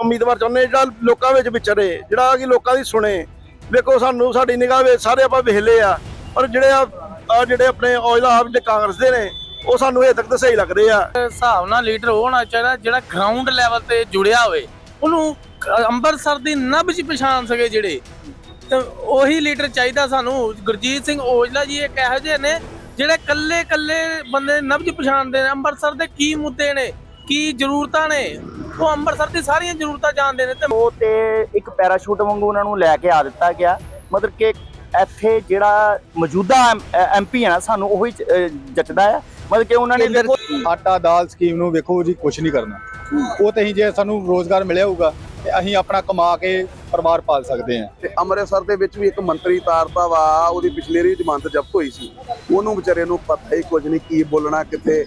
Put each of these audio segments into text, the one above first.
ਉਮੀਦਵਾਰ ਚਾਹੁੰਦੇ ਜਿਹੜਾ ਲੋਕਾਂ ਵਿੱਚ ਵਿਚਰੇ, ਜਿਹੜਾ ਕਿ ਲੋਕਾਂ ਦੀ ਸੁਣੇ। ਵੇਖੋ ਸਾਨੂੰ ਸਾਡੀ ਨਿਗਾਹ ਵਿੱਚ ਸਾਰੇ ਆਪਾਂ ਵਿਹਲੇ ਆ, ਪਰ ਜਿਹੜੇ ਆ ਜਿਹੜੇ ਆਪਣੇ ਔਜਲਾ ਆਪ ਜਿਹੜੇ ਕਾਂਗਰਸ ਦੇ ਨੇ, ਉਹ ਸਾਨੂੰ ਹਜੇ ਤੱਕ ਤਾਂ ਸਹੀ ਲੱਗ ਰਹੇ ਆ। ਹਿਸਾਬ ਨਾਲ ਲੀਡਰ ਹੋਣਾ ਚਾਹੀਦਾ, ਜਿਹੜਾ ਗਰਾਊਂਡ ਲੈਵਲ ਤੇ ਜੁੜਿਆ ਹੋਵੇ। ਉਹਨੂੰ ਅੰਮ੍ਰਿਤਸਰ ਦੀ ਨਬਜ ਪਛਾਣ ਸਕੇ ਜਿਹੜੇ। ਤੇ ਉਹੀ ਲੀਡਰ ਚਾਹੀਦਾ ਸਾਨੂੰ। ਗੁਰਜੀਤ ਸਿੰਘ ਔਜਲਾ ਜੀ ਇੱਕ ਇਹੋ ਜਿਹੇ ਨੇ, ਜਿਹੜੇ ਕੱਲੇ ਕੱਲੇ ਬੰਦੇ ਨਬਜ ਪਛਾਣਦੇ ਨੇ। ਅੰਮ੍ਰਿਤਸਰ ਦੇ ਕੀ ਮੁੱਦੇ ਨੇ, ਕੀ ਜ਼ਰੂਰਤਾਂ ਨੇ? ਉਹ ਅੰਮ੍ਰਿਤਸਰ ਦੀ ਸਾਰੀਆਂ ਜ਼ਰੂਰਤਾਂ ਜਾਣਦੇ ਨੇ ਤੇ ਉਹ ਤੇ ਇੱਕ ਪੈਰਾਸ਼ੂਟ ਵਾਂਗੂ ਉਹਨਾਂ ਨੂੰ ਲੈ ਕੇ ਆ ਦਿੱਤਾ ਗਿਆ। ਮਤਲਬ ਕਿ ਇੱਥੇ ਜਿਹੜਾ ਮੌਜੂਦਾ ਐਮਪੀ ਹੈ ਨਾ ਸਾਨੂੰ ਉਹੀ ਚ- ਅਹ ਜੱਟਦਾ ਹੈ ਮਤਲਬ ਕਿ ਉਹਨਾਂ ਨੇ ਦੇਖੋ ਆਟਾ ਦਾਲ ਸਕੀਮ ਨੂੰ ਵੇਖੋ ਜੀ ਕੁਝ ਨਹੀਂ ਕਰਨਾ। ਉਹ ਤੇ ਅਸੀਂ ਜੇ ਸਾਨੂੰ ਰੋਜ਼ਗਾਰ ਮਿਲਿਆ ਹੋਊਗਾ ਤੇ ਅਸੀਂ ਆਪਣਾ ਕਮਾ ਕੇ ਪਰਿਵਾਰ ਪਾਲ ਸਕਦੇ ਹਾਂ। ਤੇ ਅੰਮ੍ਰਿਤਸਰ ਦੇ ਵਿੱਚ ਵੀ ਇੱਕ ਮੰਤਰੀ ਤਾਰਤਾ ਵਾ ਉਹਦੀ ਪਿਛਲੇਰੀ ਜ਼ਮਾਨਤ ਜ਼ਬਤ ਹੋਈ ਸੀ। ਉਹਨੂੰ ਵਿਚਾਰੇ ਨੂੰ ਪਤਾ ਹੀ ਕੁਝ ਨਹੀਂ ਕੀ ਬੋਲਣਾ ਕਿੱਥੇ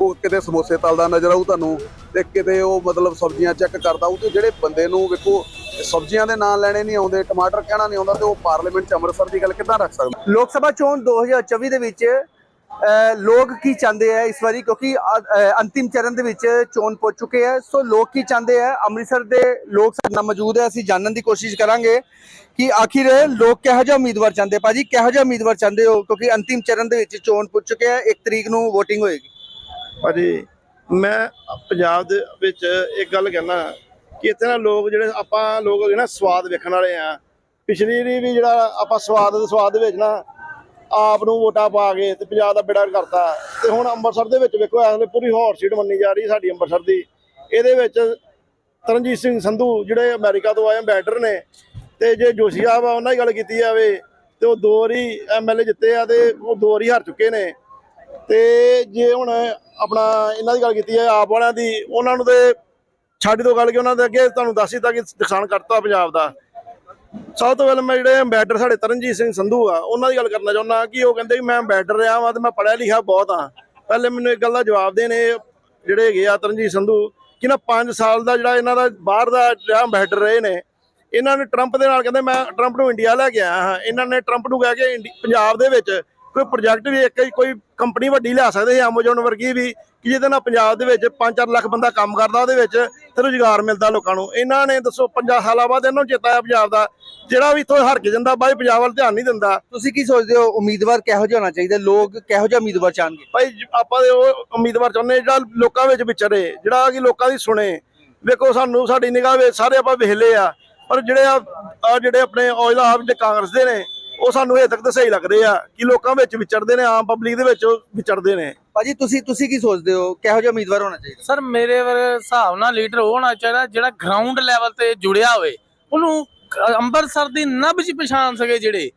ਉਹ ਕਿਤੇ ਸਮੋਸੇ ਤਲਦਾ ਨਜ਼ਰ ਆਊ ਤੁਹਾਨੂੰ ਤੇ ਕਿਤੇ ਉਹ ਮਤਲਬ ਸਬਜ਼ੀਆਂ ਚੈੱਕ ਕਰਦਾ ਉਹ ਤੇ ਜਿਹੜੇ ਬੰਦੇ ਨੂੰ ਵੇਖੋ ਸਬਜ਼ੀਆਂ ਦੇ ਨਾਂ ਲੈਣੇ ਨਹੀਂ ਆਉਂਦੇ, ਟਮਾਟਰ ਕਹਿਣਾ ਨਹੀਂ ਆਉਂਦਾ ਤੇ ਉਹ ਪਾਰਲੀਮੈਂਟ ਚ ਅੰਮ੍ਰਿਤਸਰ ਦੀ ਗੱਲ ਕਿੱਦਾਂ ਰੱਖ ਸਕਦਾ? ਲੋਕ ਸਭਾ ਚੋਣ 2024 ਦੇ ਵਿੱਚ ਲੋਕ ਕੀ ਚਾਹੁੰਦੇ ਆ ਇਸ ਵਾਰੀ? ਕਿਉਂਕਿ ਅੰਤਿਮ ਚਰਨ ਦੇ ਵਿੱਚ ਚੋਣ ਪਹੁੰਚ ਚੁੱਕੇ ਆ। ਸੋ ਲੋਕ ਕੀ ਚਾਹੁੰਦੇ ਆ? ਅੰਮ੍ਰਿਤਸਰ ਦੇ ਲੋਕ ਸਾਡੇ ਨਾਲ ਮੌਜੂਦ ਹੈ ਅਸੀਂ ਜਾਣਨ ਦੀ ਕੋਸ਼ਿਸ਼ ਕਰਾਂਗੇ ਕਿ ਆਖਿਰ ਲੋਕ ਕਿਹੋ ਜਿਹਾ ਉਮੀਦਵਾਰ ਚਾਹੁੰਦੇ? ਭਾਜੀ, ਕਿਹੋ ਜਿਹਾ ਉਮੀਦਵਾਰ ਚਾਹੁੰਦੇ ਹੋ? ਕਿਉਂਕਿ ਅੰਤਿਮ ਚਰਨ ਦੇ ਵਿੱਚ ਚੋਣ ਪਹੁੰਚ ਚੁੱਕੇ ਆ। 1 ਤਰੀਕ ਨੂੰ VOTING ਹੋਏਗੀ। ਭਾਜੀ, ਮੈਂ ਪੰਜਾਬ ਦੇ ਵਿੱਚ ਇੱਕ ਗੱਲ ਕਹਿਣਾ ਕਿ ਇੱਥੇ ਨਾ ਲੋਕ ਜਿਹੜੇ ਆਪਾਂ ਲੋਕ ਨਾ ਸਵਾਦ ਵੇਖਣ ਵਾਲੇ ਆ। ਪਿਛਲੀ ਵਾਰੀ ਵੀ ਜਿਹੜਾ ਆਪਾਂ ਸਵਾਦ ਦੇ ਸਵਾਦ ਵਿੱਚ ਨਾ ਆਪ ਨੂੰ ਵੋਟਾਂ ਪਾ ਕੇ ਤੇ ਪੰਜਾਬ ਦਾ ਬੇੜਾ ਕਰਤਾ ਤੇ ਹੁਣ ਅੰਮ੍ਰਿਤਸਰ ਦੇ ਵਿੱਚ ਵੇਖੋ ਇਸ ਵੇਲੇ ਪੂਰੀ ਹੌਟ ਸੀਟ ਮੰਨੀ ਜਾ ਰਹੀ ਸਾਡੀ ਅੰਮ੍ਰਿਤਸਰ ਦੀ। ਇਹਦੇ ਵਿੱਚ ਤਰਨਜੀਤ ਸਿੰਘ ਸੰਧੂ ਜਿਹੜੇ ਅਮਰੀਕਾ ਤੋਂ ਆਏ ਅੰਬੈਡਰ ਨੇ ਤੇ ਜੇ ਜੋਸ਼ੀ ਸਾਹਿਬ ਆ, ਉਹਨਾਂ ਦੀ ਗੱਲ ਕੀਤੀ ਜਾਵੇ ਤੇ ਉਹ ਦੋ ਵਾਰੀ ਐਮਐਲਏ ਜਿੱਤੇ ਆ ਤੇ ਉਹ ਦੋ ਵਾਰੀ ਹਾਰ ਚੁੱਕੇ ਨੇ। ਤੇ ਜੇ ਹੁਣ ਆਪਣਾ ਇਹਨਾਂ ਦੀ ਗੱਲ ਕੀਤੀ ਹੈ ਆਪ ਵਾਲਿਆਂ ਦੀ, ਉਹਨਾਂ ਨੂੰ ਤੇ ਛੱਡ ਦੋ ਗੱਲ ਕਿ ਉਹਨਾਂ ਦੇ ਅੱਗੇ ਤੁਹਾਨੂੰ ਦੱਸ ਦਿੱਤਾ ਕਿ ਨੁਕਸਾਨ ਕਰਤਾ ਪੰਜਾਬ ਦਾ। ਸਭ ਤੋਂ ਪਹਿਲਾਂ ਮੈਂ ਜਿਹੜੇ ਅੰਬੈਡਰ ਸਾਡੇ ਤਰਨਜੀਤ ਸਿੰਘ ਸੰਧੂ ਆ, ਉਹਨਾਂ ਦੀ ਗੱਲ ਕਰਨਾ ਚਾਹੁੰਦਾ ਕਿ ਉਹ ਕਹਿੰਦੇ ਕਿ ਮੈਂ ਅੰਬੈਡਰ ਰਿਹਾ ਵਾਂ ਤੇ ਮੈਂ ਪੜ੍ਹਿਆ ਲਿਖਿਆ ਬਹੁਤ ਆ। ਪਹਿਲੇ ਮੈਨੂੰ ਇੱਕ ਗੱਲ ਦਾ ਜਵਾਬ ਦੇਣ ਇਹ ਜਿਹੜੇ ਹੈਗੇ ਆ ਤਰਨਜੀਤ ਸੰਧੂ, ਕਿ ਨਾ 5 ਸਾਲ ਦਾ ਜਿਹੜਾ ਇਹਨਾਂ ਦਾ ਬਾਹਰ ਦਾ ਜਿਹੜਾ ਅੰਬੈਡਰ ਰਹੇ ਨੇ, ਇਹਨਾਂ ਨੇ ਟਰੰਪ ਦੇ ਨਾਲ ਕਹਿੰਦੇ ਮੈਂ ਟਰੰਪ ਨੂੰ ਇੰਡੀਆ ਲੈ ਕੇ ਆਇਆ ਹਾਂ। ਇਹਨਾਂ ਨੇ ਟਰੰਪ ਨੂੰ ਕਹਿ ਕੇ ਇੰਡੀ- ਪੰਜਾਬ ਦੇ ਵਿੱਚ ਕੋਈ ਪ੍ਰੋਜੈਕਟ ਵੀ ਇੱਕ ਕੋਈ ਕੰਪਨੀ ਵੱਡੀ ਲਿਆ ਸਕਦੇ ਸੀ ਐਮਾਜ਼ੋਨ ਵਰਗੀ ਵੀ ਕਿ ਜਿਹਦੇ ਨਾਲ ਪੰਜਾਬ ਦੇ ਵਿੱਚ 5-4 ਲੱਖ ਬੰਦਾ ਕੰਮ ਕਰਦਾ ਉਹਦੇ ਵਿੱਚ ਤੇ ਰੁਜ਼ਗਾਰ ਮਿਲਦਾ ਲੋਕਾਂ ਨੂੰ। ਇਹਨਾਂ ਨੇ ਦੱਸੋ 50 ਸਾਲਾਂ ਬਾਅਦ ਇਹਨਾਂ ਨੂੰ ਚੇਤਾ ਆਇਆ ਪੰਜਾਬ ਦਾ ਜਿਹੜਾ ਵੀ ਇੱਥੋਂ ਹਰ ਕੇ ਜਾਂਦਾ ਬਾਈ ਪੰਜਾਬ ਵੱਲ ਧਿਆਨ ਨਹੀਂ ਦਿੰਦਾ। ਤੁਸੀਂ ਕੀ ਸੋਚਦੇ ਹੋ ਉਮੀਦਵਾਰ ਕਿਹੋ ਜਿਹਾ ਹੋਣਾ ਚਾਹੀਦਾ? ਲੋਕ ਕਿਹੋ ਜਿਹਾ ਉਮੀਦਵਾਰ ਚਾਹਣਗੇ? ਭਾਈ ਆਪਾਂ ਦੇ ਉਹ ਉਮੀਦਵਾਰ ਚਾਹੁੰਦੇ ਜਿਹੜਾ ਲੋਕਾਂ ਵਿੱਚ ਵਿਚਰੇ ਜਿਹੜਾ ਕਿ ਲੋਕਾਂ ਦੀ ਸੁਣੇ। ਵੇਖੋ ਸਾਨੂੰ ਸਾਡੀ ਨਿਗਾਹ ਵਿੱਚ ਸਾਰੇ ਆਪਾਂ ਵਿਹਲੇ ਆ ਪਰ ਜਿਹੜੇ ਆ ਜਿਹੜੇ ਆਪਣੇ ਔਜਲਾ ਆਪ ਜਿਹੜੇ ਕਾਂਗਰਸ ਦੇ ਨੇ ਉਹ ਸਾਨੂੰ ਹਜੇ ਤੱਕ ਤਾਂ ਸਹੀ ਲੱਗ ਰਹੇ ਆ ਕਿ ਲੋਕਾਂ ਵਿੱਚ ਵਿਚਰਦੇ ਨੇ ਆਮ ਪਬਲਿਕ ਦੇ ਵਿੱਚ ਉਹ ਵਿਚਰਦੇ ਨੇ। ਭਾਜੀ ਤੁਸੀਂ ਤੁਸੀਂ ਕੀ ਸੋਚਦੇ ਹੋ? ਕਿਹੋ ਜਿਹਾ ਉਮੀਦਵਾਰ ਹੋਣਾ ਚਾਹੀਦਾ? ਸਰ ਮੇਰੇ ਵਰ- ਹਿਸਾਬ ਨਾਲ ਲੀਡਰ ਉਹ ਹੋਣਾ ਚਾਹੀਦਾ ਜਿਹੜਾ ਗਰਾਊਂਡ ਲੈਵਲ ਤੇ ਜੁੜਿਆ ਹੋਵੇ। ਉਹਨੂੰ ਕ- ਅੰਮ੍ਰਿਤਸਰ ਦੀ ਨਬਜ ਪਛਾਣ ਸਕੇ ਜਿਹੜੇ।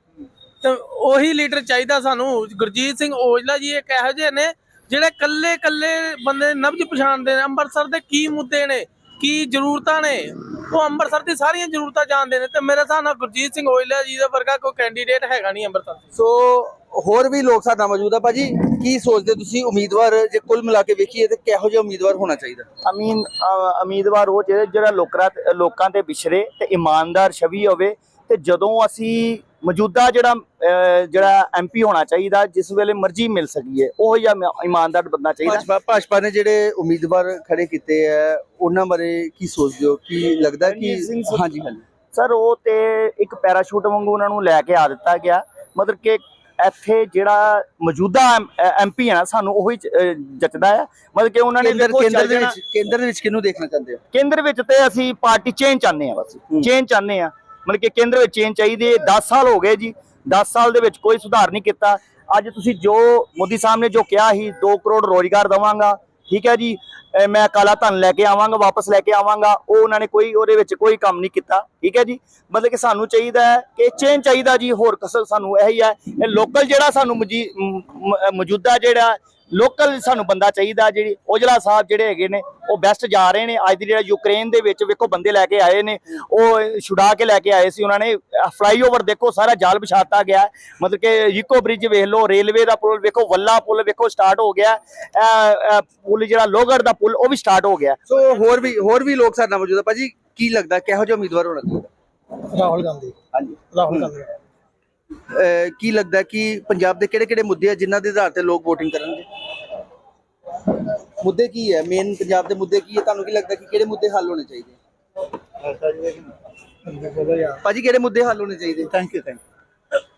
ਤੇ ਉਹੀ ਲੀਡਰ ਚਾਹੀਦਾ ਸਾਨੂੰ। ਗੁਰਜੀਤ ਸਿੰਘ ਔਜਲਾ ਜੀ ਇੱਕ ਇਹੋ ਜਿਹੇ ਨੇ ਜਿਹੜੇ ਕੱਲੇ ਕੱਲੇ ਬੰਦੇ ਨਬਜ ਪਛਾਣਦੇ ਨੇ। ਅੰਮ੍ਰਿਤਸਰ ਦੇ ਕੀ ਮੁੱਦੇ ਨੇ? ਕੀ ਜ਼ਰੂਰਤਾਂ ਨੇ? ਉਹ ਅੰਮ੍ਰਿਤਸਰ ਦੀ ਸਾਰੀਆਂ ਜ਼ਰੂਰਤਾਂ ਜਾਣਦੇ ਨੇ ਤੇ ਮੇਰੇ ਹਿਸਾਬ ਨਾਲ ਗੁਰਜੀਤ ਸਿੰਘ ਔਜਲਾ ਜੀ ਦਾ ਵਰਗਾ ਕੋਈ ਕੈਂਡੀਡੇਟ ਹੈਗਾ ਨਹੀਂ ਅੰਮ੍ਰਿਤਸਰ ਸੋ ਹੋਰ ਵੀ ਲੋਕ ਸਾਡੇ ਮੌਜੂਦ ਆ ਭਾਜੀ ਕੀ ਸੋਚਦੇ ਤੁਸੀਂ ਉਮੀਦਵਾਰ ਜੇ ਕੁੱਲ ਮਿਲਾ ਕੇ ਵੇਖੀਏ ਤੇ ਕਿਹੋ ਜਿਹਾ ਉਮੀਦਵਾਰ ਹੋਣਾ ਚਾਹੀਦਾ? ਅਮੀਨ ਉਮੀਦਵਾਰ ਉਹ ਜਿਹੜਾ ਲੋਕਾਂ ਤੇ ਵਿਛਰੇ ਤੇ ਇਮਾਨਦਾਰ ਛਵੀ ਹੋਵੇ ਤੇ ਜਦੋਂ ਅਸੀਂ ਮੌਜੂਦਾ ਜਿਹੜਾ ਜਿਹੜਾ ਐਮਪੀ ਹੋਣਾ ਚਾਹੀਦਾ ਜਿਸ ਵੇਲੇ ਮਰਜ਼ੀ ਮਿਲ ਸਕੀਏ ਉਹ ਮ- ਇਮਾਨਦਾਰ ਬੰਦਾ ਚਾਹੀਦਾ। ਭਾਜਪਾ ਭਾਜਪਾ ਨੇ ਜਿਹੜੇ ਉਮੀਦਵਾਰ ਖੜੇ ਕੀਤੇ ਆ ਉਹਨਾਂ ਬਾਰੇ ਕੀ ਸੋਚਦੇ ਹੋ? ਕੀ ਲੱਗਦਾ ਕਿ। ਹਾਂਜੀ ਹਾਂਜੀ। ਸਰ ਉਹ ਤੇ ਇੱਕ ਪੈਰਾਸ਼ੂਟ ਵਾਂਗੂ ਉਹਨਾਂ ਨੂੰ ਲੈ ਕੇ ਆ ਦਿੱਤਾ ਗਿਆ। ਮਤਲਬ ਕਿ ਇੱਥੇ ਜਿਹੜਾ ਮੌਜੂਦਾ ਐਮਪੀ ਹੈ ਨਾ ਸਾਨੂੰ ਉਹੀ ਜੱਟਦਾ ਹੈ ਮਤਲਬ ਕਿ ਉਹਨਾਂ ਨੇ ਕੇਂਦਰ ਦੇ ਵਿੱਚ ਕੇਂਦਰ ਦੇ ਵਿੱਚ ਕਿਹਨੂੰ ਦੇਖਣਾ ਚਾਹੁੰਦੇ ਹੋ? ਕੇਂਦਰ ਵਿੱਚ ਤੇ ਅਸੀਂ ਪਾਰਟੀ ਚੇਂਜ ਚਾਹੁੰਦੇ ਆ ਬਸ। ਚੇਂਜ ਚਾਹੁੰਦੇ ਆ ਮਤਲਬ ਕਿ ਕੇਂਦਰ ਵਿੱਚ ਚੇਂਜ ਚਾਹੀਦੀ ਹੈ। 10 ਸਾਲ ਹੋ ਗਏ ਜੀ। 10 ਸਾਲ ਦੇ ਵਿੱਚ ਕੋਈ ਸੁਧਾਰ ਨਹੀਂ ਕੀਤਾ। ਅੱਜ ਤੁਸੀਂ ਜੋ ਮੋਦੀ ਸਾਹਿਬ ਨੇ ਜੋ ਕਿਹਾ ਸੀ 2 ਕਰੋੜ ਰੋਜ਼ਗਾਰ ਦਵਾਂਗਾ। ਠੀਕ ਹੈ ਜੀ। ਮੈਂ ਕਾਲਾ ਧਨ ਲੈ ਕੇ ਆਵਾਂਗਾ, ਵਾਪਸ ਲੈ ਕੇ ਆਵਾਂਗਾ। ਉਹ ਉਹਨਾਂ ਨੇ ਕੋਈ, ਉਹਦੇ ਵਿੱਚ ਕੋਈ ਕੰਮ ਨਹੀਂ ਕੀਤਾ। ਠੀਕ ਹੈ ਜੀ। ਮਤਲਬ ਕਿ ਸਾਨੂੰ ਚਾਹੀਦਾ ਹੈ ਕਿ ਚੇਂਜ ਚਾਹੀਦਾ ਜੀ। ਹੋਰ ਕਸਰ ਸਾਨੂੰ ਇਹੀ ਹੈ। ਇਹ ਲੋਕਲ ਜਿਹੜਾ ਸਾਨੂੰ ਮਜੀ- ਮੌਜੂਦਾ ਜਿਹੜਾ ਲੋਕਲ ਸਾਨੂੰ ਬੰਦਾ ਚਾਹੀਦਾ ਜਿਹੜੀ ਔਜਲਾ ਸਾਹਿਬ ਜਿਹੜੇ ਹੈਗੇ ਨੇ ਉਹ ਬੈਸਟ ਜਾ ਰਹੇ ਨੇ। ਅੱਜ ਦੀ ਜਿਹੜਾ ਯੂਕਰੇਨ ਦੇ ਵਿੱਚ ਵੇਖੋ ਬੰਦੇ ਲੈ ਕੇ ਆਏ ਨੇ ਉਹ ਛੁਡਾ ਕੇ ਲੈ ਕੇ ਆਏ ਸੀ ਉਹਨਾਂ ਨੇ। ਫਲਾਈਓਵਰ ਦੇਖੋ ਸਾਰਾ ਜਾਲ ਵਿਛਾਤਾ ਗਿਆ। ਮਤਲਬ ਕਿ ਇਕੋ ਬ੍ਰਿਜ ਵੇਖ ਲਓ ਰੇਲਵੇ ਦਾ ਪੁਲ ਵੇਖੋ ਵੱਲਾ ਪੁਲ ਵੇਖੋ ਸਟਾਰਟ ਹੋ ਗਿਆ। ਪੁਲ ਜਿਹੜਾ ਲੋਗੜ ਦਾ ਪੁਲ ਉਹ ਵੀ ਸਟਾਰਟ ਹੋ ਗਿਆ। ਸੋ ਹੋਰ ਵੀ ਹੋਰ ਵੀ ਲੋਕ ਸਾਡੇ ਨਾਲ ਮੌਜੂਦ ਆ। ਭਾਜੀ ਕੀ ਲੱਗਦਾ ਕਿਹੋ ਜਿਹਾ ਉਮੀਦਵਾਰ ਹੋਣਾ ਚਾਹੀਦਾ? ਰਾਹੁਲ ਗਾਂਧੀ। ਹਾਂਜੀ। ਰਾਹੁਲ ਗਾਂਧੀ। ਕੀ ਲੱਗਦਾ ਕਿ ਪੰਜਾਬ ਦੇ ਕਿਹੜੇ ਕਿਹੜੇ ਮੁੱਦੇ ਆ ਜਿਨ੍ਹਾਂ ਦੇ ਆਧਾਰ ਤੇ ਲੋਕ VOTING ਕਰਨਗੇ? ਮੁੱਦੇ ਕੀ ਹੈ? ਮੇਨ ਪੰਜਾਬ ਦੇ ਮੁੱਦੇ ਕੀ ਹੈ? ਤੁਹਾਨੂੰ ਕੀ ਲੱਗਦਾ ਕਿ ਕਿਹੜੇ ਮੁੱਦੇ ਹੱਲ ਹੋਣੇ ਚਾਹੀਦੇ? ਭਾਜੀ ਕਿਹੜੇ ਮੁੱਦੇ ਹੱਲ ਹੋਣੇ ਚਾਹੀਦੇ? ਥੈਂਕ ਯੂ ਥੈਂਕ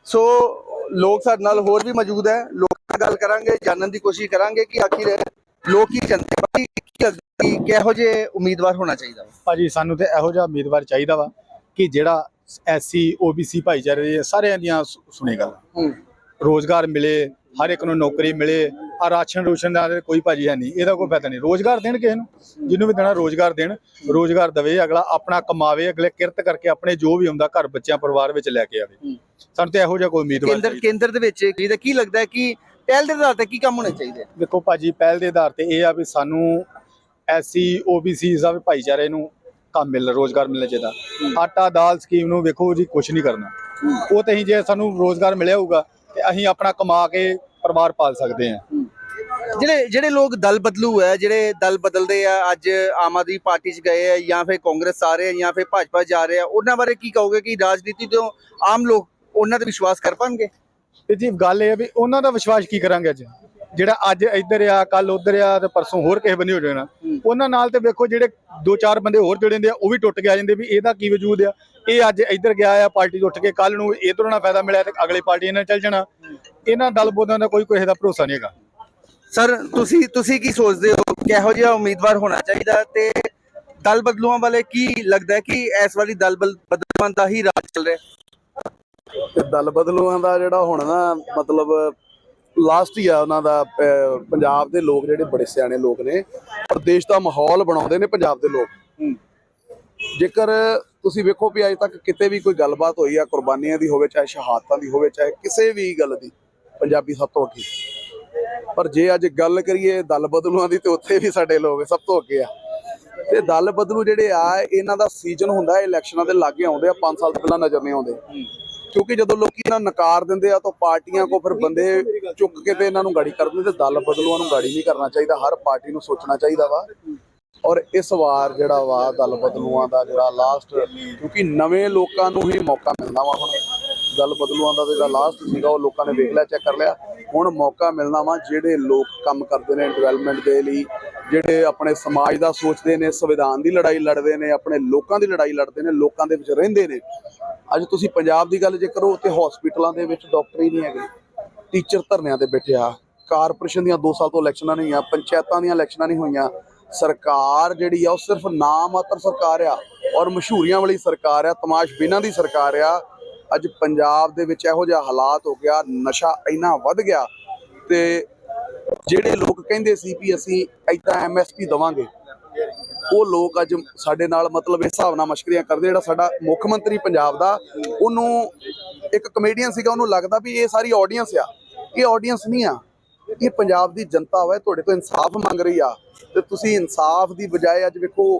ਸੋ ਲੋਕ ਸਾਡੇ ਨਾਲ ਹੋਰ ਵੀ ਮੌਜੂਦ ਹੈ। ਲੋਕਾਂ ਨਾਲ ਗੱਲ ਕਰਾਂਗੇ ਜਾਣਨ ਦੀ ਕੋਸ਼ਿਸ਼ ਕਰਾਂਗੇ ਕਿ ਆਖਿਰ ਲੋਕ ਕੀ ਚਾਹੁੰਦੇ ਭਾਜੀ? ਕੀ ਲੱਗਦਾ ਕਿ ਕਿਹੋ ਜਿਹੇ ਉਮੀਦਵਾਰ ਹੋਣਾ ਚਾਹੀਦਾ ਵਾ? ਭਾਜੀ ਸਾਨੂੰ ਤੇ ਇਹੋ ਜਿਹਾ ਉਮੀਦਵਾਰ ਚਾਹੀਦਾ ਵਾ ਕਿ ਜਿਹੜਾ ਐਸਸੀ ਓਬੀਸੀ ਭਾਈਚਾਰੇ ਦੇ ਸਾਰਿਆਂ ਦੀਆਂ ਸੁ- ਸੁਣੇ ਗੱਲ। ਹੂੰ। ਰੋਜ਼ਗਾਰ ਮਿਲੇ ਹਰ ਇੱਕ ਨੂੰ ਨੌਕਰੀ ਮਿਲੇ ਆ ਰਾਸ਼ਨ ਰੋਸ਼ਨ ਦਾ ਕੋਈ ਭਾਜੀ ਹੈ ਨਹੀਂ ਇਹਦਾ ਕੋਈ ਫਾਇਦਾ ਨਹੀਂ। ਰੋਜ਼ਗਾਰ ਦੇਣ ਕਿਸੇ ਨੂੰ ਜਿਹਨੂੰ ਵੀ ਦੇਣਾ ਰੋਜ਼ਗਾਰ ਦੇਣ ਰੋਜ਼ਗਾਰ ਦਵੇ ਅਗਲਾ ਆਪਣਾ ਕਮਾਵੇ ਅਗਲੇ ਕਿਰਤ ਕਰਕੇ ਆਪਣੇ ਜੋ ਵੀ ਹੁੰਦਾ ਘਰ ਬੱਚਿਆਂ ਪਰਿਵਾਰ ਵਿੱਚ ਲੈ ਕੇ ਆਵੇ। ਸਾਨੂੰ ਤੇ ਇਹੋ ਜਿਹਾ ਕੋਈ ਉਮੀਦਵਾਰ ਕੇਂਦਰ। ਕੇਂਦਰ ਦੇ ਵਿੱਚ ਇਹਦਾ ਕੀ ਲੱਗਦਾ ਹੈ ਕਿ ਪਹਿਲ ਦੇ ਆਧਾਰ ਤੇ ਕੀ ਕੰਮ ਹੋਣੇ ਚਾਹੀਦੇ? ਦੇਖੋ ਭਾਜੀ ਪਹਿਲ ਦੇ ਆਧਾਰ ਤੇ ਇਹ ਆ ਵੀ ਸਾਨੂੰ ਐਸਸੀ ਓਬੀਸੀ ਸਭ ਭਾਈਚਾਰੇ ਨੂੰ ਕੰਮ ਮਿਲ ਰੋਜ਼ਗਾਰ ਮਿਲਣਾ ਚਾਹੀਦਾ। ਆਟਾ ਦਾਲ ਸਕੀਮ ਨੂੰ ਵੇਖੋ ਜੀ ਕੁਝ ਨਹੀਂ ਕਰਨਾ। ਉਹ ਤੇ ਅਸੀਂ ਜੇ ਸਾਨੂੰ ਰੋਜ਼ਗਾਰ ਮਿਲਿਆ ਹੋਊਗਾ ਤੇ ਅਸੀਂ ਆਪਣਾ ਕਮਾ ਕੇ ਪਰਿਵਾਰ ਪਾਲ ਸਕਦੇ ਹਾਂ। ਜਿਹੜੇ ਜਿਹੜੇ ਲੋਕ ਦਲ ਬਦਲੂ ਹੈ ਜਿਹੜੇ ਦਲ ਬਦਲਦੇ ਆ ਅੱਜ ਆਮ ਆਦਮੀ ਪਾਰਟੀ 'ਚ ਗਏ ਆ ਜਾਂ ਫਿਰ ਕਾਂਗਰਸ ਆ ਰਹੇ ਆ ਜਾਂ ਫਿਰ ਭਾਜਪਾ ਜਾ ਰਹੇ ਆ ਉਹਨਾਂ ਬਾਰੇ ਕੀ ਕਹੋਗੇ ਕਿ ਰਾਜਨੀਤੀ ਤੋਂ ਆਮ ਲੋਕ ਉਹਨਾਂ ਤੇ ਵਿਸ਼ਵਾਸ ਕਰ ਪਾਣਗੇ? ਤੇ ਜੀ ਗੱਲ ਇਹ ਆ ਵੀ ਉਹਨਾਂ ਦਾ ਵਿਸ਼ਵਾਸ ਕੀ ਕਰਾਂਗੇ ਅੱਜ? ਜਿਹੜਾ ਅੱਜ ਇੱਧਰ ਆ ਕੱਲ ਉੱਧਰ ਆ ਤੇ ਪਰਸੋਂ ਹੋਰ ਕਿਸੇ ਬੰਦੇ ਹੋ ਜਾਣਾ। ਉਹਨਾਂ ਨਾਲ ਤੇ ਵੇਖੋ ਜਿਹੜੇ ਦੋ ਚਾਰ ਬੰਦੇ ਹੋਰ ਜੁੜੇ ਹੁੰਦੇ ਆ ਉਹ ਵੀ ਟੁੱਟ ਕੇ ਆ ਜਾਂਦੇ ਵੀ ਇਹਦਾ ਕੀ ਵਜੂਦ ਆ? ਇਹ ਅੱਜ ਇੱਧਰ ਗਿਆ ਆ ਪਾਰਟੀ ਤੋਂ ਉੱਠ ਕੇ ਕੱਲ ਨੂੰ ਇਧਰੋਂ ਨਾ ਫਾਇਦਾ ਮਿਲਿਆ ਤੇ ਅਗਲੀ ਪਾਰਟੀ ਨਾਲ ਚੱਲ ਜਾਣਾ। ਇਹਨਾਂ ਦਲ ਬੋਦਾਂ ਦਾ ਕੋਈ ਕਿਸੇ ਦਾ ਭਰੋਸਾ ਨਹੀਂ ਹੈਗਾ। ਸਰ ਤੁਸੀਂ ਤੁਸੀਂ ਕੀ ਸੋਚਦੇ ਹੋ? ਕਿਹੋ ਜਿਹਾ ਉਮੀਦਵਾਰ ਹੋਣਾ ਚਾਹੀਦਾ ਤੇ ਦਲ ਬਦਲੂਆਂ ਵਾਲੇ ਕੀ ਲੱਗਦਾ ਹੈ ਕਿ ਇਸ ਵਾਰੀ ਦਲ ਬਦਲਵਾਂ ਦਾ ਹੀ ਰਾਜ ਚੱਲ ਰਿਹਾ? ਤੇ ਦਲ ਬਦਲੂਆਂ ਦਾ ਜਿਹੜਾ ਹੁਣ ਨਾ ਮਤਲਬ ਲਾਸਟ ਹੀ ਆ ਉਹਨਾਂ ਦਾ ਪੰਜਾਬ ਦੇ ਲੋਕ ਜਿਹੜੇ ਬੜੇ ਸਿਆਣੇ ਲੋਕ ਨੇ ਔਰ ਦੇਸ਼ ਦਾ ਮਾਹੌਲ ਬਣਾਉਂਦੇ ਨੇ ਪੰਜਾਬ ਦੇ ਲੋਕ। ਜੇਕਰ ਤੁਸੀਂ ਵੇਖੋ ਵੀ ਅਜੇ ਤੱਕ ਕਿਤੇ ਵੀ ਕੋਈ ਗੱਲਬਾਤ ਹੋਈ ਆ ਕੁਰਬਾਨੀਆਂ ਦੀ ਹੋਵੇ ਚਾਹੇ ਸ਼ਹਾਦਤਾਂ ਦੀ ਹੋਵੇ ਚਾਹੇ ਕਿਸੇ ਵੀ ਗੱਲ ਦੀ ਪੰਜਾਬੀ ਸਭ ਤੋਂ ਅੱਗੇ। ਪਰ ਜੇ ਅੱਜ ਗੱਲ ਕਰੀਏ ਦਲ ਬਦਲੂਆਂ ਦੀ ਤੇ ਉੱਥੇ ਵੀ ਸਾਡੇ ਲੋਕ ਸਭ ਤੋਂ ਅੱਗੇ ਆ। ਤੇ ਦਲ ਬਦਲੂ ਜਿਹੜੇ ਆ, ਇਹਨਾਂ ਦਾ ਸੀਜ਼ਨ ਹੁੰਦਾ, ਇਲੈਕਸ਼ਨਾਂ ਦੇ ਲਾਗੇ ਆਉਂਦੇ ਆ 5 ਸਾਲ ਤੋਂ ਪਹਿਲਾਂ ਨਜ਼ਰ ਨਹੀਂ ਆਉਂਦੇ। ਕਿਉਂਕਿ ਜਦੋਂ ਲੋਕੀ ਇਹਨਾਂ ਨਕਾਰ ਦਿੰਦੇ ਆ, ਤਾਂ ਪਾਰਟੀਆਂ ਕੋ ਫਿਰ ਬੰਦੇ ਚੁੱਕ ਕੇ ਤੇ ਇਹਨਾਂ ਨੂੰ ਗਾੜੀ ਕਰ ਦਿੰਦੇ, ਤੇ ਦਲ ਬਦਲੂਆਂ ਨੂੰ ਗਾੜੀ ਨਹੀਂ ਕਰਨਾ ਚਾਹੀਦਾ, ਹਰ ਪਾਰਟੀ ਨੂੰ ਸੋਚਣਾ ਚਾਹੀਦਾ ਵਾ। ਔਰ ਇਸ ਵਾਰ ਜਿਹੜਾ ਵਾ, ਦਲ ਬਦਲੂਆਂ ਦਾ ਜਿਹੜਾ ਲਾਸਟ ਕਿਉਂਕਿ ਨਵੇਂ ਲੋਕਾਂ ਨੂੰ ਹੀ ਮੌਕਾ ਮਿਲਦਾ ਵਾ ਹੁਣ। ਗੱਲ ਬਦਲੂਆਂ ਦਾ ਜਿਹੜਾ ਲਾਸਟ ਸੀਗਾ ਉਹ ਲੋਕਾਂ ਨੇ ਵੇਖ ਲਿਆ ਚੈੱਕ ਕਰ ਲਿਆ। ਹੁਣ ਮੌਕਾ ਮਿਲਣਾ ਵਾ ਜਿਹੜੇ ਲੋਕ ਕੰਮ ਕਰਦੇ ਨੇ ਡਿਵੈਲਪਮੈਂਟ ਦੇ ਲਈ, ਜਿਹੜੇ ਆਪਣੇ ਸਮਾਜ ਦਾ ਸੋਚਦੇ ਨੇ, ਸੰਵਿਧਾਨ ਦੀ ਲੜਾਈ ਲੜਦੇ ਨੇ, ਆਪਣੇ ਲੋਕਾਂ ਦੀ ਲੜਾਈ ਲੜਦੇ ਨੇ, ਲੋਕਾਂ ਦੇ ਵਿੱਚ ਰਹਿੰਦੇ ਨੇ। ਅੱਜ ਤੁਸੀਂ ਪੰਜਾਬ ਦੀ ਗੱਲ ਜੇ ਕਰੋ ਤੇ ਹਸਪੀਟਲਾਂ ਦੇ ਵਿੱਚ ਡਾਕਟਰ ਹੀ ਨਹੀਂ ਹੈਗੇ। ਟੀਚਰ ਧਰਨਿਆਂ ਤੇ ਬੈਠੇ ਆ। ਕਾਰਪੋਰੇਸ਼ਨ ਦੀਆਂ 2 ਸਾਲ ਤੋਂ ਇਲੈਕਸ਼ਨਾਂ ਨਹੀਂ ਹੋਈਆਂ, ਪੰਚਾਇਤਾਂ ਦੀਆਂ ਇਲੈਕਸ਼ਨਾਂ ਨਹੀਂ ਹੋਈਆਂ। ਸਰਕਾਰ ਜਿਹੜੀ ਆ, ਉਹ ਸਿਰਫ ਨਾਮ ਮਾਤਰ ਸਰਕਾਰ ਆ ਔਰ ਮਸ਼ਹੂਰੀਆਂ ਵਾਲੀ ਸਰਕਾਰ ਆ, ਤਮਾਸ਼ ਬਿਨਾਂ ਦੀ ਸਰਕਾਰ ਆ। ਅੱਜ ਪੰਜਾਬ ਦੇ ਵਿੱਚ ਇਹੋ ਜਿਹਾ ਹਾਲਾਤ ਹੋ ਗਿਆ, ਨਸ਼ਾ ਇੰਨਾ ਵੱਧ ਗਿਆ ਤੇ ਜਿਹੜੇ ਲੋਕ ਕਹਿੰਦੇ ਸੀ ਵੀ ਅਸੀਂ ਐਦਾਂ ਐਮਐਸਪੀ ਦਵਾਂਗੇ, ਉਹ ਲੋਕ ਅੱਜ ਸਾਡੇ ਨਾਲ ਮਤਲਬ ਇਸ ਹਿਸਾਬ ਨਾਲ ਮਸ਼ਕਰੀਆਂ ਕਰਦੇ ਜਿਹੜਾ ਸਾਡਾ ਮੁੱਖ ਮੰਤਰੀ ਪੰਜਾਬ ਦਾ, ਉਹਨੂੰ ਇੱਕ ਕਮੇਡੀਅਨ ਸੀਗਾ, ਉਹਨੂੰ ਲੱਗਦਾ ਵੀ ਇਹ ਸਾਰੀ ਆਡੀਅנס ਆ। ਇਹ ਆਡੀਅנס ਨਹੀਂ ਆ। ਇਹ ਪੰਜਾਬ ਦੀ ਜਨਤਾ ਵਾ ਤੁਹਾਡੇ ਤੋਂ ਇਨਸਾਫ ਮੰਗ ਰਹੀ ਆ। ਤੇ ਤੁਸੀਂ ਇਨਸਾਫ ਦੀ ਬਜਾਏ ਅੱਜ ਵੇਖੋ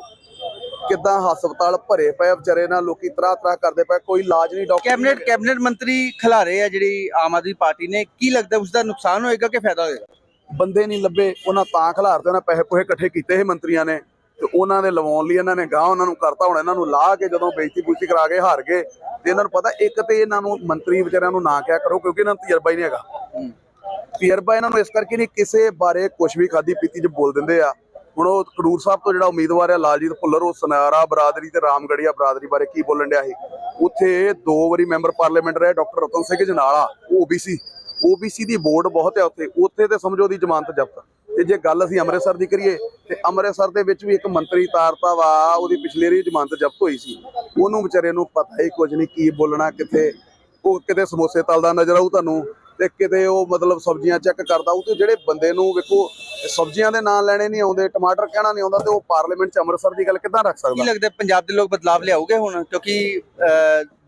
ਕਿਦਾਂ ਹਸਪਤਾਲ ਭਰੇ ਪਏ ਵਿਚਾਰੇ ਨਾਲ ਲੋਕੀ ਤਰਾ ਤਰਾ ਕਰਦੇ ਪਏ ਕੋਈ ਇਲਾਜ ਨਹੀਂ ਡਾਕਟਰ ਕੈਬਨਿਟ ਕੈਬਨਿਟ ਮੰਤਰੀ ਖਿਲਾਰੇ ਆ ਜਿਹੜੀ ਆਮ ਆਦਮੀ ਪਾਰਟੀ ਨੇ ਕੀ ਲੱਗਦਾ ਉਸ ਦਾ ਨੁਕਸਾਨ ਹੋਏਗਾ ਕਿ ਫਾਇਦਾ ਹੋਏਗਾ? ਬੰਦੇ ਨਹੀਂ ਲੱਭੇ ਉਹਨਾਂ ਤਾਂ ਖਿਲਾਰਦੇ ਉਹਨਾਂ ਪੈਸੇ ਪੂਹੇ ਇਕੱਠੇ ਕੀਤੇ ਸੀ ਮੰਤਰੀਆਂ ਨੇ ਤੇ ਉਹਨਾਂ ਦੇ ਲਵਾਉਣ ਲਈ ਇਹਨਾਂ ਨੇ ਗਾਹ ਉਹਨਾਂ ਨੂੰ ਕਰਤਾ ਹੁਣ ਇਹਨਾਂ ਨੂੰ ਲਾ ਕੇ ਜਦੋਂ ਬੇਇੱਜ਼ਤੀ ਬੁੱਤੀ ਕਰਾ ਕੇ ਹਾਰ ਗਏ ਤੇ ਇਹਨਾਂ ਨੂੰ ਪਤਾ ਇੱਕ ਤੇ ਇਹਨਾਂ ਨੂੰ ਮੰਤਰੀ ਵਿਚਾਰਿਆਂ ਨੂੰ ਨਾ ਕਿਹਾ ਕਰੋ ਕਿਉਂਕਿ ਇਹਨਾਂ ਨੂੰ ਤਜਰਬਾ ਹੀ ਨਹੀਂ ਹੈਗਾ। ਤਜਰਬਾ ਇਹਨਾਂ ਨੂੰ ਇਸ ਕਰਕੇ ਨਹੀਂ ਕਿਸੇ ਬਾਰੇ ਕੁਝ ਵੀ ਖਾਦੀ ਪੀਤੀ ਚ ਬੋਲ ਦਿੰਦੇ ਆ। ਹੁਣ ਉਹ ਖਡੂਰ ਸਾਹਿਬ ਤੋਂ ਜਿਹੜਾ ਉਮੀਦਵਾਰ ਆ ਲਾਲਜੀਤ ਭੁੱਲਰ, ਉਹ ਸੁਨਾਰਾ ਬਰਾਦਰੀ ਤੇ ਰਾਮਗੜੀਆ ਬਰਾਦਰੀ ਬਾਰੇ ਕੀ ਬੋਲਣ ਡਿਆ ਸੀ? ਉੱਥੇ ਦੋ ਵਾਰੀ ਮੈਂਬਰ ਪਾਰਲੀਮੈਂਟ ਰਹੇ, ਡਾਕਟਰ ਰਤਨ ਸਿੰਘ ਜਨਾਲਾ ਉਹ ਓਬੀਸੀ ਓਬੀਸੀ ਦੀ ਬੋਰਡ ਬਹੁਤ ਹੈ ਉੱਥੇ। ਉੱਥੇ ਤੇ ਸਮਝੋ ਦੀ ਜ਼ਮਾਨਤ ਜ਼ਬਤ। ਤੇ ਜੇ ਗੱਲ ਅਸੀਂ ਅੰਮ੍ਰਿਤਸਰ ਦੀ ਕਰੀਏ, ਤੇ ਅੰਮ੍ਰਿਤਸਰ ਦੇ ਵਿੱਚ ਵੀ ਇੱਕ ਮੰਤਰੀ ਤਾਰਤਾ ਵਾ ਉਹਦੀ ਪਿਛਲੇ ਰੀ ਜ਼ਮਾਨਤ ਜ਼ਬਤ ਹੋਈ ਸੀ। ਉਹਨੂੰ ਵਿਚਾਰੇ ਨੂੰ ਪਤਾ ਹੀ ਕੁਝ ਨਹੀਂ ਕੀ ਬੋਲਣਾ, ਕਿੱਥੇ ਉਹ ਕਿਤੇ ਸਮੋਸੇ ਤਲਦਾ ਨਜ਼ਰ ਆਊ ਤੁਹਾਨੂੰ। ਤੇ ਕਿਤੇ ਉਹ ਮਤਲਬ ਸਬਜ਼ੀਆਂ ਚੈੱਕ ਕਰਦਾ ਉਹ ਤੇ ਜਿਹੜੇ ਬੰਦੇ ਨੂੰ ਵੇਖੋ ਸਬਜ਼ੀਆਂ ਦੇ ਨਾਂ ਲੈਣੇ ਨਹੀਂ ਆਉਂਦੇ ਟਮਾਟਰ ਕਹਿਣਾ ਨਹੀਂ ਆਉਂਦਾ ਤੇ ਉਹ ਪਾਰਲੀਮੈਂਟ 'ਚ ਅੰਮ੍ਰਿਤਸਰ ਦੀ ਗੱਲ ਕਿੱਦਾਂ ਰੱਖ ਕੀ ਸਕਦਾ ਲੱਗਦਾ ਪੰਜਾਬ ਦੇ ਲੋਕ ਬਦਲਾਵ ਲਿਆਉਗੇ ਹੁਣ? ਕਿਉਂਕਿ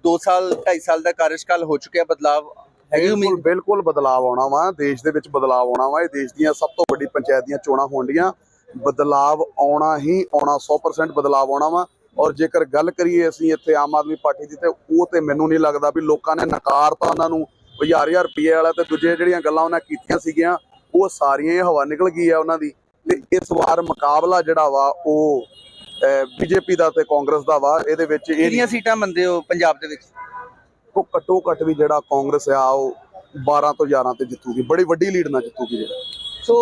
2 ਸਾਲ 2.5 ਸਾਲ ਦਾ ਕਾਰਜਕਾਲ ਹੋ ਚੁੱਕਿਆ ਬਦਲਾਵ ਹੈਗੀ ਬਿਲਕੁਲ ਉਮੀਦ? ਬਿਲਕੁਲ ਬਦਲਾਵ ਆਉਣਾ ਵਾ ਦੇਸ਼ ਦੇ ਵਿੱਚ ਬਦਲਾਵ ਆਉਣਾ ਵਾ। ਇਹ ਦੇਸ਼ ਦੀਆਂ ਸਭ ਤੋਂ ਵੱਡੀ ਪੰਚਾਇਤ ਦੀਆਂ ਚੋਣਾਂ ਹੋਣ ਡੀਆਂ ਬਦਲਾਵ ਆਉਣਾ ਹੀ ਆਉਣਾ 100% ਬਦਲਾਵ ਆਉਣਾ ਵਾ। ਔਰ ਜੇਕਰ ਗੱਲ ਕਰੀਏ ਅਸੀਂ ਇੱਥੇ ਆਮ ਆਦਮੀ ਪਾਰਟੀ ਦੀ ਤੇ ਉਹ ਤੇ ਮੈਨੂੰ ਨਹੀਂ ਲੱਗਦਾ ਵੀ ਲੋਕਾਂ ਨੇ ਨਕਾਰਤਾ ਉਹਨਾਂ ਨੂੰ। ਉਹ ਹਜ਼ਾਰ ਹਜ਼ਾਰ ਰੁਪਏ ਵਾਲਾ ਤੇ ਦੂਜੇ ਜਿਹੜੀਆਂ ਗੱਲਾਂ ਉਹਨਾਂ ਕੀਤੀਆਂ ਸੀਗੀਆਂ ਉਹ ਸਾਰੀਆਂ ਹੀ ਹਵਾ ਨਿਕਲ ਗਈ ਆ ਉਹਨਾਂ ਦੀ। ਤੇ ਇਸ ਵਾਰ ਮੁਕਾਬਲਾ ਜਿਹੜਾ ਵਾ ਉਹ ਬੀਜੇਪੀ ਦਾ ਤੇ ਕਾਂਗਰਸ ਦਾ ਵਾ ਇਹਦੇ ਵਿੱਚ ਇਹ ਕਿੰਨੀਆਂ ਸੀਟਾਂ ਮੰਨਦੇ ਹੋ ਪੰਜਾਬ ਦੇ ਵਿੱਚ? ਉਹ ਘੱਟੋ ਘੱਟ ਵੀ ਜਿਹੜਾ ਕਾਂਗਰਸ ਆ ਉਹ 12 ਤੋਂ 11 ਤੇ ਜਿੱਤੂਗੀ। ਬੜੀ ਵੱਡੀ ਲੀਡ ਨਾਲ ਜਿੱਤੂਗੀ ਜਿਹੜਾ। ਸੋ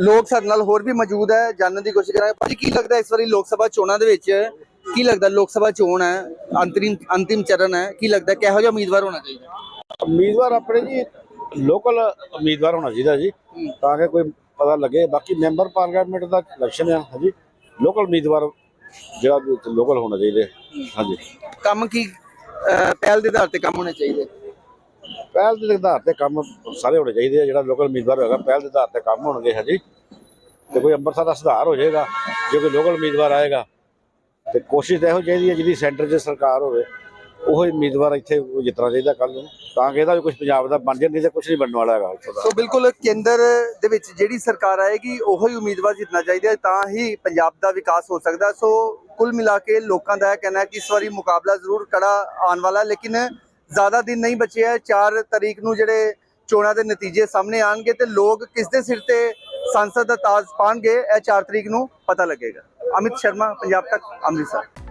ਲੋਕ ਸਾਡੇ ਨਾਲ ਹੋਰ ਵੀ ਮੌਜੂਦ ਹੈ ਜਾਣਨ ਦੀ ਕੋਸ਼ਿਸ਼ ਕਰਾਂਗੇ। ਭਾਜੀ ਕੀ ਲੱਗਦਾ ਇਸ ਵਾਰੀ ਲੋਕ ਸਭਾ ਚੋਣਾਂ ਦੇ ਵਿੱਚ ਕੀ ਲੱਗਦਾ ਲੋਕ ਸਭਾ ਚੋਣ ਹੈ? ਅੰਤਰਿਮ ਅੰਤਿਮ ਚਰਨ ਹੈ। ਕੀ ਲੱਗਦਾ ਕਿਹੋ ਜਿਹਾ ਉਮੀਦਵਾਰ ਹੋਣਾ ਚਾਹੀਦਾ? ਉਮੀਦਵਾਰ ਆਪਣੇ ਜੀ ਲੋਕਲ ਉਮੀਦਵਾਰ ਹੋਣਾ ਚਾਹੀਦਾ ਜੀ ਤਾਂ ਕਿ ਕੋਈ ਪਤਾ ਲੱਗੇ। ਬਾਕੀ ਮੈਂਬਰ ਪਾਰਲੀਮੈਂਟ ਦਾ ਇਲੈਕਸ਼ਨ ਆ ਹਾਂਜੀ। ਲੋਕਲ ਉਮੀਦਵਾਰ ਜਿਹੜਾ ਲੋਕਲ ਹੋਣਾ ਚਾਹੀਦਾ ਹਾਂਜੀ। ਕੰਮ ਕੀ ਪਹਿਲ ਦੇ ਆਧਾਰ ਤੇ ਕੰਮ ਹੋਣੇ ਚਾਹੀਦੇ? ਪਹਿਲ ਦੇ ਆਧਾਰ ਤੇ ਕੰਮ ਸਾਰੇ ਹੋਣੇ ਚਾਹੀਦੇ ਆ ਜਿਹੜਾ ਲੋਕਲ ਉਮੀਦਵਾਰ ਹੋਏਗਾ ਪਹਿਲ ਦੇ ਆਧਾਰ ਤੇ ਕੰਮ ਹੋਣਗੇ ਹਾਂਜੀ। ਤੇ ਕੋਈ ਅੰਮ੍ਰਿਤਸਰ ਦਾ ਸੁਧਾਰ ਹੋ ਜਾਏਗਾ ਜੇ ਕੋਈ ਲੋਕਲ ਉਮੀਦਵਾਰ ਆਏਗਾ ਤੇ ਕੋਸ਼ਿਸ਼ ਇਹੋ ਚਾਹੀਦੀ ਹੈ ਜਿਹੜੀ ਸੈਂਟਰ 'ਚ ਸਰਕਾਰ ਹੋਵੇ। ਉਹ ਉਮੀਦਵਾਰ ਇੱਥੇ ਜਿੱਤਣਾ ਚਾਹੀਦਾ ਕੱਲ ਨੂੰ। ਤਾਂ ਕਿ ਇਹਦਾ ਵੀ ਕੁਝ ਪੰਜਾਬ ਦਾ ਬਣ ਜਾਏ, ਨਹੀਂ ਤਾਂ ਕੁਝ ਨਹੀਂ ਬਣਨ ਵਾਲਾ ਹੈਗਾ ਇੱਥੋਂ ਦਾ। ਸੋ ਬਿਲਕੁਲ ਕੇਂਦਰ ਦੇ ਵਿੱਚ ਜਿਹੜੀ ਸਰਕਾਰ ਆਏਗੀ, ਉਹੋ ਹੀ ਉਮੀਦਵਾਰ ਜਿੱਤਣਾ ਚਾਹੀਦਾ ਤਾਂ ਹੀ ਪੰਜਾਬ ਦਾ ਵਿਕਾਸ ਹੋ ਸਕਦਾ ਸੋ ਕੁੱਲ ਮਿਲਾ ਕੇ ਲੋਕਾਂ ਦਾ ਇਹ ਕਹਿਣਾ ਹੈ ਕਿ ਇਸ ਵਾਰੀ ਮੁਕਾਬਲਾ ਜ਼ਰੂਰ ਕੜਾ ਆਉਣ ਵਾਲਾ ਲੇਕਿਨ ਜ਼ਿਆਦਾ ਦਿਨ ਨਹੀਂ ਬਚੇ ਹੈ। 4 ਤਰੀਕ ਨੂੰ ਜਿਹੜੇ ਚੋਣਾਂ ਦੇ ਨਤੀਜੇ ਸਾਹਮਣੇ ਆਣਗੇ ਤੇ ਲੋਕ ਕਿਸ ਦੇ ਸਿਰ ਤੇ ਸੰਸਦ ਦਾ ਤਾਜ ਪਾਣਗੇ, ਇਹ 4 ਤਰੀਕ ਨੂੰ ਪਤਾ ਲੱਗੇਗਾ। ਅਮਿਤ ਸ਼ਰਮਾ, ਪੰਜਾਬ ਤੱਕ, ਅੰਮ੍ਰਿਤਸਰ।